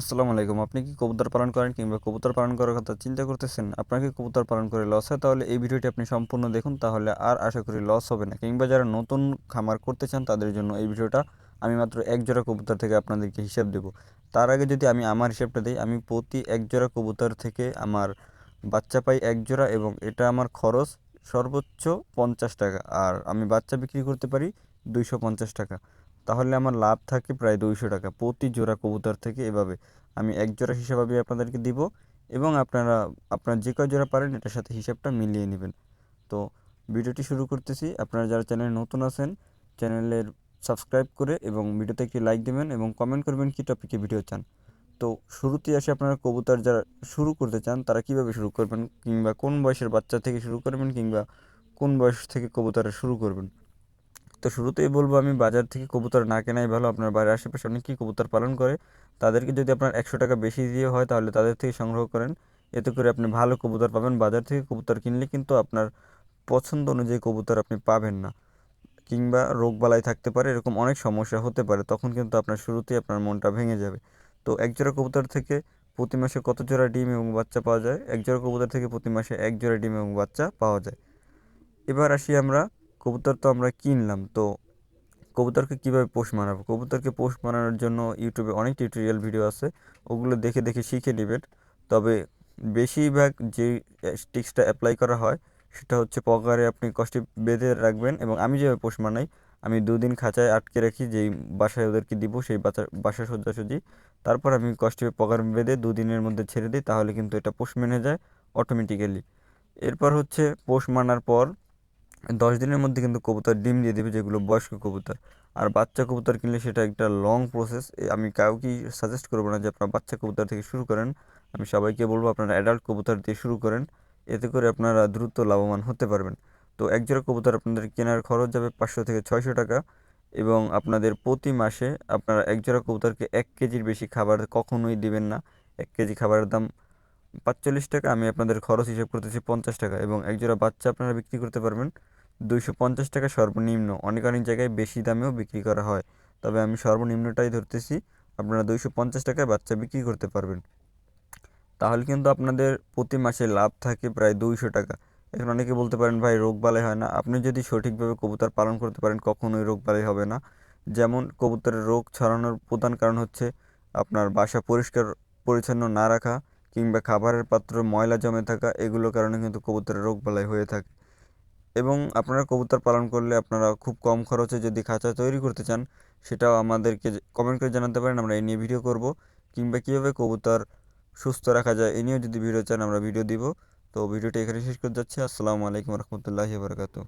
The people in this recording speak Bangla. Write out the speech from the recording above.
আসসালামু আলাইকুম। আপনি কি কবুতর পালন করেন কিংবা কবুতর পালন করার কথা চিন্তা করতেছেন? আপনাকে কবুতর পালন করে লস হয়? তাহলে এই ভিডিওটি আপনি সম্পূর্ণ দেখুন, তাহলে আর আশা করি লস হবে না। কিংবা যারা নতুন খামার করতে চান, তাদের জন্য এই ভিডিওটা আমি মাত্র এক জোড়া কবুতর থেকে আপনাদেরকে হিসাব দেব। তার আগে যদি আমি আমার হিসাবটা দিই, আমি প্রতি এক জোড়া কবুতর থেকে আমার বাচ্চা পাই এক জোড়া এবং এটা আমার খরচ সর্বোচ্চ পঞ্চাশ টাকা। আর আমি বাচ্চা বিক্রি করতে পারি দুইশো পঞ্চাশ টাকা। তাহলে আমার লাভ থাকে প্রায় দুইশো টাকা। প্রতি জোড়া কবুতর থেকে এভাবে আমি এক জোড়া হিসাব আমি আপনাদেরকে দিব এবং আপনারা আপনারা যে কয় জোড়া পারেন, এটার সাথে হিসাবটা মিলিয়ে নেবেন। তো ভিডিওটি শুরু করতেছি। আপনারা যারা চ্যানেলে নতুন আছেন চ্যানেলের সাবস্ক্রাইব করে এবং ভিডিওতে একটি লাইক দেবেন এবং কমেন্ট করবেন কী টপিকে ভিডিও চান। তো শুরুতেই আসে আপনারা কবুতর যারা শুরু করতে চান, তারা কীভাবে শুরু করবেন কিংবা কোন বয়সের বাচ্চা থেকে শুরু করবেন কিংবা কোন বয়স থেকে কবুতরা শুরু করবেন? তো শুরুতেই বলব আমি বাজার থেকে কবুতর না কেনাই ভালো। আপনার বাড়ির আশেপাশে অনেকেই কবুতর পালন করে। তাদেরকে যদি আপনার একশো টাকা বেশি দিয়ে হয়, তাহলে তাদের থেকে সংগ্রহ করেন। এতে করে আপনি ভালো কবুতর পাবেন। বাজার থেকে কবুতর কিনলে কিন্তু আপনার পছন্দ অনুযায়ী কবুতর আপনি পাবেন না। কিংবা রোগবালাই থাকতে পারে, এরকম অনেক সমস্যা হতে পারে। তখন কিন্তু আপনার শুরুতেই আপনার মনটা ভেঙে যাবে। তো এক জোড়া কবুতর থেকে প্রতি মাসে কত জোড়া ডিম এবং বাচ্চা পাওয়া যায়? এক জোড়া কবুতর থেকে প্রতি মাসে এক জোড়া ডিম এবং বাচ্চা পাওয়া যায়। এবার আসি আমরা কবুতর তো আমরা কিনলাম, তো কবুতরকে কীভাবে পোষ মানাবো? কবুতরকে পোষ মানানোর জন্য ইউটিউবে অনেক টিউটোরিয়াল ভিডিও আছে, ওগুলো দেখে দেখে শিখে নেবেন। তবে বেশিরভাগ যে টিক্সটা অ্যাপ্লাই করা হয়, সেটা হচ্ছে পকারে আপনি কষ্টে বেঁধে রাখবেন এবং আমি যেভাবে পোষ মানাই, আমি দুদিন খাঁচায় আটকে রাখি, যেই বাসায় ওদেরকে দিব, সেই বাচ্চা বাসা সোজাসুজি। তারপর আমি কষ্টে পকার বেঁধে দুদিনের মধ্যে ছেড়ে দিই, তাহলে কিন্তু এটা পোষ মেনে যায় অটোমেটিক্যালি এরপর হচ্ছে পোষ মানার পর দশ দিনের মধ্যে কিন্তু কবুতর ডিম দিয়ে দেবে, যেগুলো বয়স্ক কবুতর। আর বাচ্চা কবুতর কিনলে সেটা একটা লং প্রসেস আমি কাউকেই সাজেস্ট করব না যে আপনারা বাচ্চা কবুতর থেকে শুরু করেন। আমি সবাইকে বলব আপনারা অ্যাডাল্ট কবুতর দিয়ে শুরু করেন। এতে করে আপনারা দ্রুত লাভবান হতে পারবেন। তো এক জোড়া কবুতর আপনাদের কেনার খরচ যাবে পাঁচশো থেকে ছয়শো টাকা এবং আপনাদের প্রতি মাসে আপনারা এক জোড়া কবুতরকে এক কেজির বেশি খাবার কখনোই দিবেন না। এক কেজি খাবারের দাম পাঁচচল্লিশ টাকা, আমি আপনাদের খরচ হিসেব করতেছি পঞ্চাশ টাকা এবং একজোড়া বাচ্চা আপনারা বিক্রি করতে পারবেন দুইশো পঞ্চাশ টাকা সর্বনিম্ন। অনেক অনেক জায়গায় বেশি দামেও বিক্রি করা হয়। তবে আমি সর্বনিম্নটাই ধরতেছি, আপনারা দুইশো পঞ্চাশ টাকায় বাচ্চা বিক্রি করতে পারবেন। তাহলে কিন্তু আপনাদের প্রতি মাসে লাভ থাকে প্রায় দুইশো টাকা। এখন অনেকে বলতে পারেন, ভাই, রোগ বালাই হয় না। আপনি যদি সঠিকভাবে কবুতর পালন করতে পারেন, কখনোই রোগ বালাই হবে না। যেমন কবুতরের রোগ ছড়ানোর প্রধান কারণ হচ্ছে আপনার বাসা পরিষ্কার, পরিচ্ছন্ন না রাখা কিংবা খাবারের পাত্র, ময়লা জমে থাকা, এগুলোর কারণে কিন্তু কবুতরের রোগ বালাই হয়ে থাকে। এবং আপনারা কবুতর পালন করলে আপনারা খুব কম খরচে যদি খাঁচা তৈরি করতে চান, সেটাও আমাদেরকে কমেন্ট করে জানাতে পারেন, আমরা এই নিয়ে ভিডিও করব। কিংবা কীভাবে কবুতর সুস্থ রাখা যায়, এ নিয়েও যদি ভিডিও চান, আমরা ভিডিও দিব। তো ভিডিওটি এখানে শেষ করে যাচ্ছি। আসসালামু আলাইকুম রহমতুল্লাহি বারকাতু